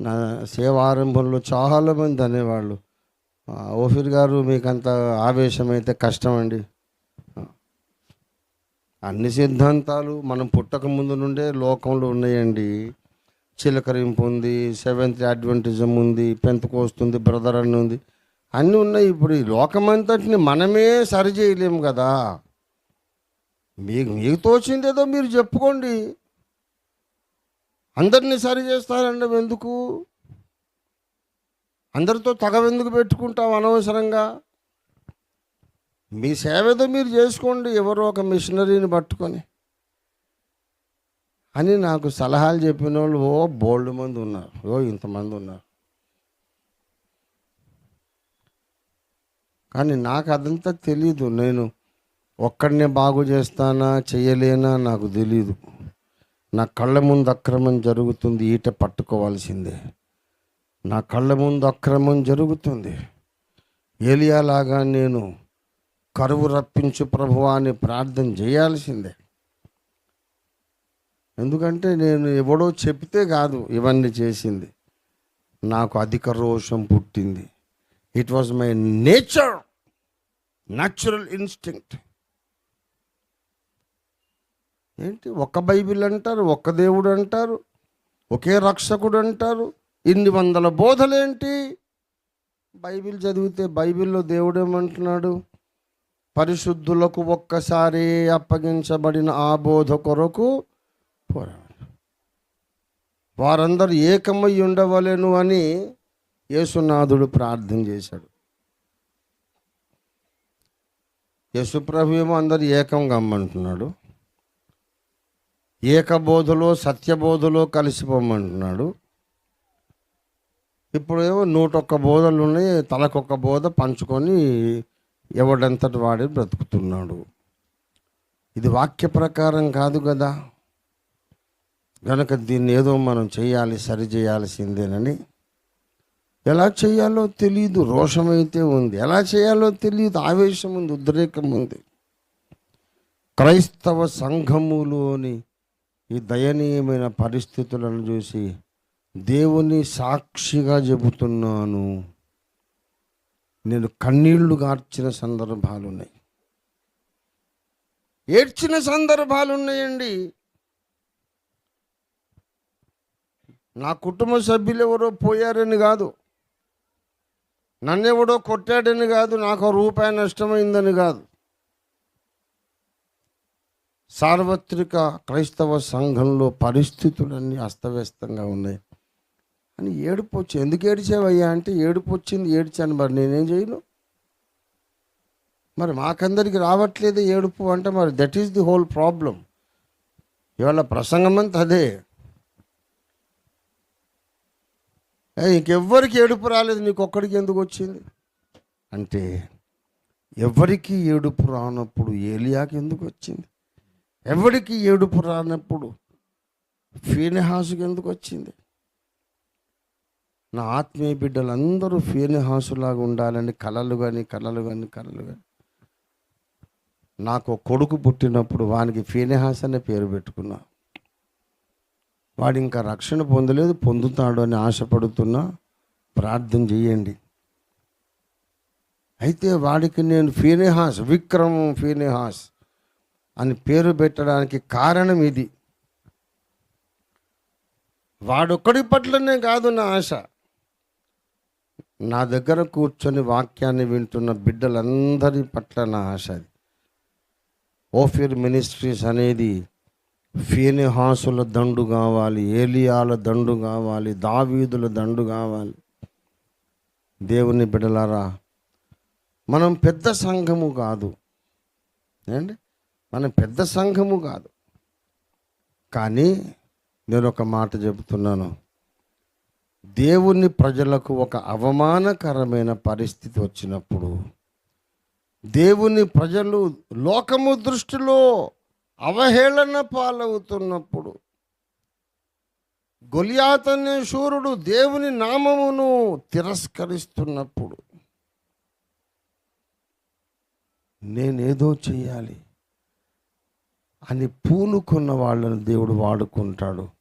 నా సేవారంభంలో చాలామంది అనేవాళ్ళు. "ఆ, ఓఫీర్ గారు మీకు అంత ఆవేశం అయితే కష్టం అండి అన్ని సిద్ధాంతాలు మనం పుట్టక ముందు నుండే లోకంలో ఉన్నాయండి. చిలకరింపు ఉంది సెవెంత్ అడ్వెంటిజం ఉంది పెంతకోస్తుంది బ్రదర్ అని ఉంది. అన్నీ ఉన్నాయి. ఇప్పుడు ఈ లోకమంతటిని మనమే సరి చేయలేము కదా. మీకు మీకు తోచింది ఏదో మీరు చెప్పుకోండి. అందరినీ సరి చేస్తారండి ఎందుకు? అందరితో తగవెందుకు పెట్టుకుంటాం అనవసరంగా? మీ సేవ ఏదో మీరు చేసుకోండి ఎవరో ఒక మిషనరీని పట్టుకొని. అని నాకు సలహాలు చెప్పిన వాళ్ళు ఓ బోల్డ్ మంది ఉన్నారు ఓ ఇంతమంది ఉన్నారు. కానీ నాకు అదంతా తెలీదు నేను ఒక్కడనే బాగు చేస్తానా చేయలేనా నాకు తెలీదు. నా కళ్ళ ముందు అక్రమం జరుగుతుంది ఈట పట్టుకోవాల్సిందే. నా కళ్ళ ముందు అక్రమం జరుగుతుంది. ఏలియాలాగా నేను కరువు రప్పించు ప్రభువా అని ప్రార్థన చేయాల్సిందే. ఎందుకంటే నేను ఎవడో చెప్తే కాదు ఇవన్నీ చేసింది. నాకు అధిక రోషం పుట్టింది. It was my nature natural instinct ఏంటి? ఒక బైబిల్ అంటారు ఒక దేవుడు అంటారు ఒకే రక్షకుడు అంటారు. ఇన్ని వందల బోధలేంటి? బైబిల్ చదివితే బైబిల్లో దేవుడు ఏమంటున్నాడు పరిశుద్ధులకు ఒక్కసారి అప్పగించబడిన ఆ బోధ కొరకు పోరాడు. వారందరూ ఏకమై ఉండవలేను అని యేసునాథుడు ప్రార్థన చేశాడు. యేసుప్రభు ఏమో అందరు ఏకం గమ్మంటున్నాడు ఏకబోధలో సత్యబోధలో కలిసిపోమంటున్నాడు. ఇప్పుడు ఏమో నూటొక్క బోధలు ఉన్నాయి తలకొక్క బోధ పంచుకొని ఎవడంతటి వాడి బ్రతుకుతున్నాడు. ఇది వాక్య ప్రకారం కాదు కదా. కనుక దీన్ని ఏదో మనం చేయాలి సరి చేయాల్సిందేనని. ఎలా చేయాలో తెలియదు రోషమైతే ఉంది. ఎలా చేయాలో తెలియదు ఆవేశం ఉంది ఉద్రేకం ఉంది. క్రైస్తవ సంఘములోని ఈ దయనీయమైన పరిస్థితులను చూసి దేవుని సాక్షిగా చెబుతున్నాను. నేను కన్నీళ్ళు గార్చిన సందర్భాలు ఉన్నాయి ఏడ్చిన సందర్భాలు ఉన్నాయండి నా కుటుంబ సభ్యులు ఎవరో పోయారని కాదు. నన్నెవడో కొట్టాడని కాదు. నాకు రూపాయి నష్టమైందని కాదు. సార్వత్రిక క్రైస్తవ సంఘంలో పరిస్థితులన్నీ అస్తవ్యస్తంగా ఉన్నాయి. అని ఏడుపు వచ్చి ఎందుకు ఏడిచావయ్యా అంటే ఏడుపు వచ్చింది ఏడిచాను. మరి నేనేం చేయను? మరి మాకందరికి రావట్లేదు ఏడుపు అంటే మరి that is the whole problem ఇవాళ ప్రసంగం అంతా అదే. ఇంకెవ్వరికి ఏడుపు రాలేదు? నీకు ఒక్కడికి ఎందుకు వచ్చింది? అంటే ఎవరికి ఏడుపు రానప్పుడు ఏలియాకి ఎందుకు వచ్చింది? ఎవరికి ఏడుపు రానప్పుడు ఫీనెహాసుకి ఎందుకు వచ్చింది? నా ఆత్మీయ బిడ్డలందరూ ఫీనెహాసులాగా ఉండాలని కలలు కానీ కలలు కానీ కలలు కానీ నాకు కొడుకు పుట్టినప్పుడు వానికి ఫీనెహాస్ అనే పేరు పెట్టుకున్నా. వాడు ఇంకా రక్షణ పొందలేదు పొందుతాడు అని ఆశపడుతున్నా. ప్రార్థన చేయండి. అయితే వాడికి నేను ఫీనెహాస్ విక్రమ్ ఫీనెహాస్ అని పేరు పెట్టడానికి కారణం ఇది. వాడొక్కడి పట్లనే కాదు నా ఆశ. నా దగ్గర కూర్చొని వాక్యాన్ని వింటున్న బిడ్డలందరి పట్ల నా ఆశ అది. ఓఫిర్ మినిస్ట్రీస్ అనేది ఫీనిహాసుల దండు కావాలి ఏలియాల దండు కావాలి దావీదుల దండు కావాలి. దేవుని బిడలారా మనం పెద్ద సంఘము కాదు. ఏంటి? మనం పెద్ద సంఘము కాదు. కానీ నేను ఒక మాట చెబుతున్నాను. దేవుని ప్రజలకు ఒక అవమానకరమైన పరిస్థితి వచ్చినప్పుడు దేవుని ప్రజలు లోకము దృష్టిలో అవహేళన పాలవుతున్నప్పుడు గొలియాతనే శూరుడు దేవుని నామమును తిరస్కరిస్తున్నప్పుడు నేనేదో చేయాలి. అని పూనుకున్న వాళ్ళని దేవుడు వాడుకుంటాడు.